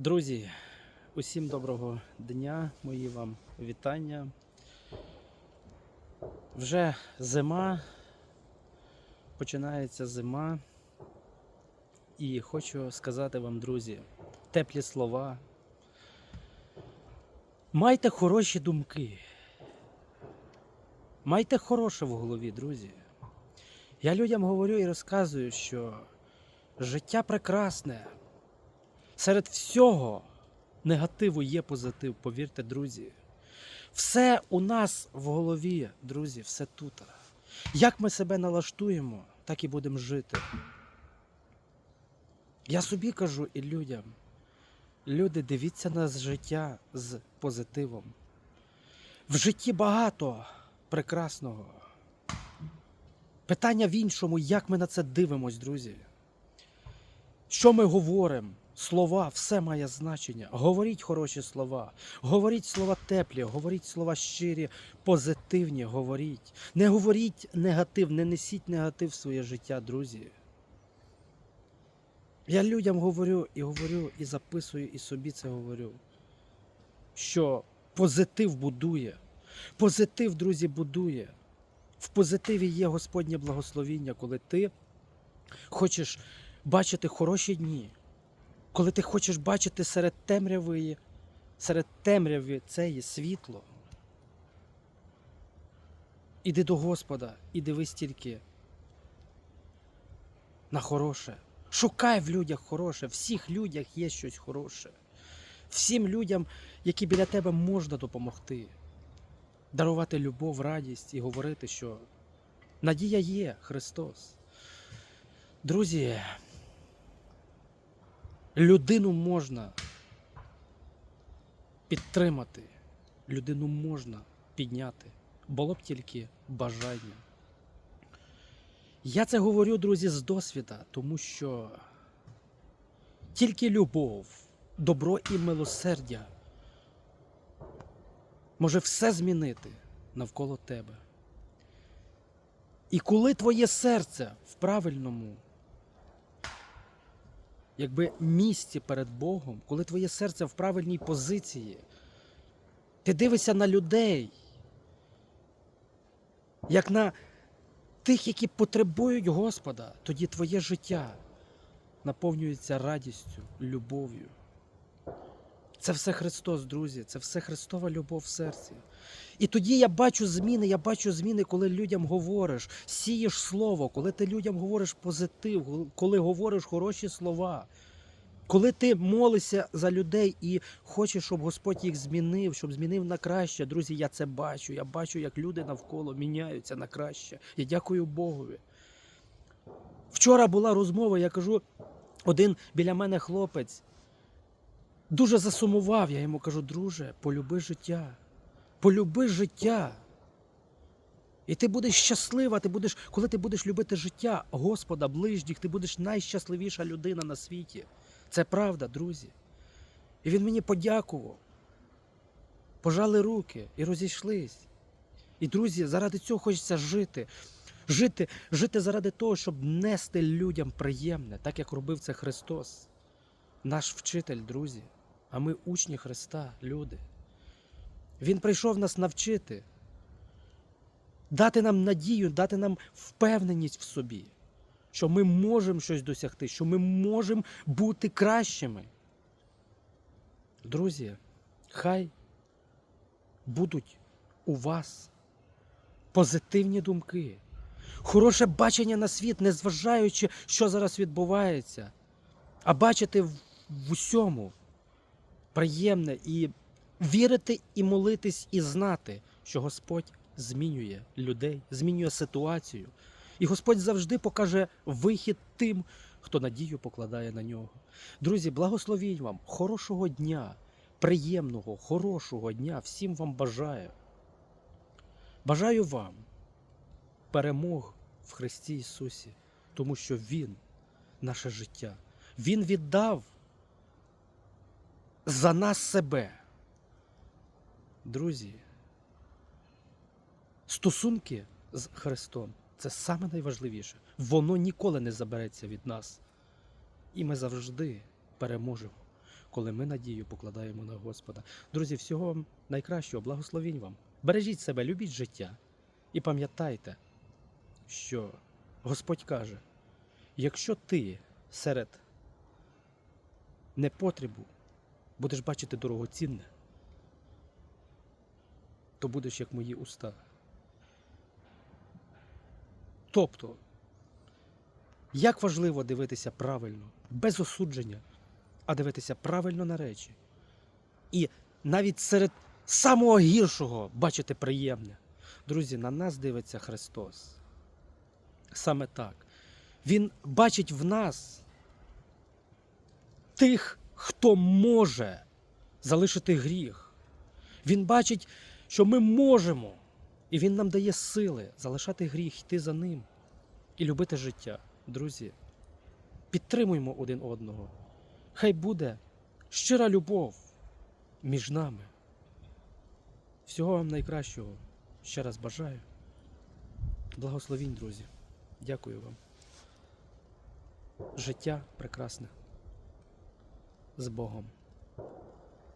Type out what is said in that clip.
Друзі, усім доброго дня, мої вам вітання. Вже зима, починається зима. І хочу сказати вам, друзі, теплі слова. Майте хороші думки. Майте хороше в голові, друзі. Я людям говорю і розказую, що життя прекрасне. Серед всього негативу є позитив, повірте, друзі. Все у нас в голові, друзі, все тут. Як ми себе налаштуємо, так і будемо жити. Я собі кажу і людям. Люди, дивіться на життя з позитивом. В житті багато прекрасного. Питання в іншому, як ми на це дивимось, друзі. Що ми говоримо? Слова, все має значення. Говоріть хороші слова, говоріть слова теплі, говоріть слова щирі, позитивні, говоріть. Не говоріть негатив, не несіть негатив в своє життя, друзі. Я людям говорю і говорю, і записую, і собі це говорю. Що позитив будує. Позитив, друзі, будує. В позитиві є Господнє благословіння, коли ти хочеш бачити хороші дні, коли ти хочеш бачити серед темряви, серед темряви це є світло. Іди до Господа і дивись тільки на хороше. Шукай в людях хороше, в всіх людях є щось хороше. Всім людям, які біля тебе можна допомогти, дарувати любов, радість і говорити, що надія є Христос. Друзі, людину можна підтримати, людину можна підняти. Було б тільки бажання. Я це говорю, друзі, з досвіда, тому що тільки любов, добро і милосердя може все змінити навколо тебе. І коли твоє серце в правильному якби місці перед Богом, коли твоє серце в правильній позиції, ти дивишся на людей, як на тих, які потребують Господа, тоді твоє життя наповнюється радістю, любов'ю. Це все Христос, друзі, це все Христова любов в серці. І тоді я бачу зміни, я бачу зміни, коли людям говориш, сієш слово, коли ти людям говориш позитив, коли говориш хороші слова. Коли ти молишся за людей і хочеш, щоб Господь їх змінив, щоб змінив на краще, друзі, я це бачу. Я бачу, як люди навколо міняються на краще. Я дякую Богові. Вчора була розмова, я кажу, один біля мене хлопець дуже засумував. Я йому кажу, друже, полюби життя. Полюби життя. І ти будеш щаслива, ти будеш, коли ти будеш любити життя Господа, ближніх, ти будеш найщасливіша людина на світі. Це правда, друзі. І він мені подякував. Пожали руки і розійшлись. І, друзі, заради цього хочеться жити. Жити, жити заради того, щоб нести людям приємне, так як робив це Христос, наш вчитель, друзі. А ми учні Христа, люди. Він прийшов нас навчити, дати нам надію, дати нам впевненість в собі, що ми можемо щось досягти, що ми можемо бути кращими. Друзі, хай будуть у вас позитивні думки, хороше бачення на світ, незважаючи, що зараз відбувається, а бачити в, усьому приємне і вірити і молитись, і знати, що Господь змінює людей, змінює ситуацію. І Господь завжди покаже вихід тим, хто надію покладає на нього. Друзі, благословіть вам, хорошого дня, приємного, хорошого дня. Всім вам бажаю. Бажаю вам перемог в Христі Ісусі, тому що Він наше життя. Він віддав за нас себе. Друзі, стосунки з Христом це саме найважливіше. Воно ніколи не забереться від нас. І ми завжди переможемо. коли ми надію покладаємо на Господа. Друзі, всього найкращого, благословінь вам. Бережіть себе, любіть життя. І пам'ятайте, що Господь каже: якщо ти серед непотребу будеш бачити дорогоцінне, то будеш як мої уста. Тобто, як важливо дивитися правильно, без осудження, а дивитися правильно на речі. І навіть серед самого гіршого бачити приємне. Друзі, на нас дивиться Христос. Саме так. Він бачить в нас тих, хто може залишити гріх. Він бачить, що ми можемо, і Він нам дає сили залишати гріх, йти за ним і любити життя. Друзі, підтримуємо один одного. Хай буде щира любов між нами. Всього вам найкращого. Ще раз бажаю. Благословінь, друзі. Дякую вам. Життя прекрасне. З Богом.